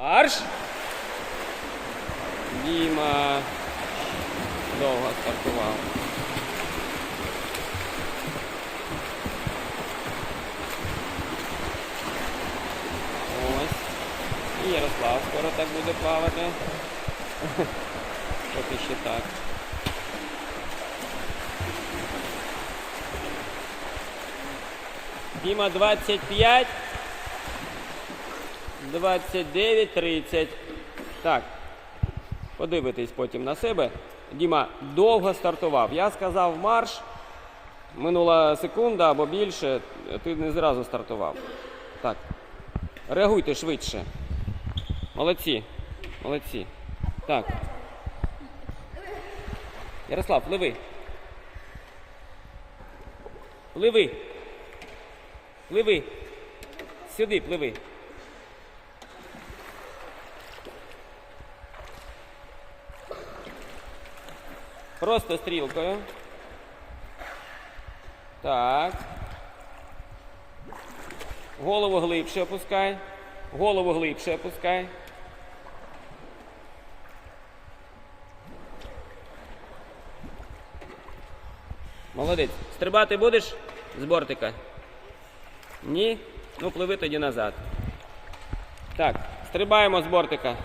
Марш! Діма довго стартував. Ось. І Ярослав скоро так буде плавати. Поки ще так. Діма 25. 29, 30. Так. Подивитись потім на себе. Діма довго стартував. Я сказав марш. Минула секунда або більше. Ти не зразу стартував. Так. Реагуйте швидше. Молодці. Молодці. Так. Ярослав, пливи. Пливи. Пливи. Сюди пливи. Просто стрілкою. Так. Голову глибше опускай. Голову глибше опускай. Молодець. Стрибати будеш з бортика? Ні? Ну, пливи тоді назад. Так, стрибаємо з бортика.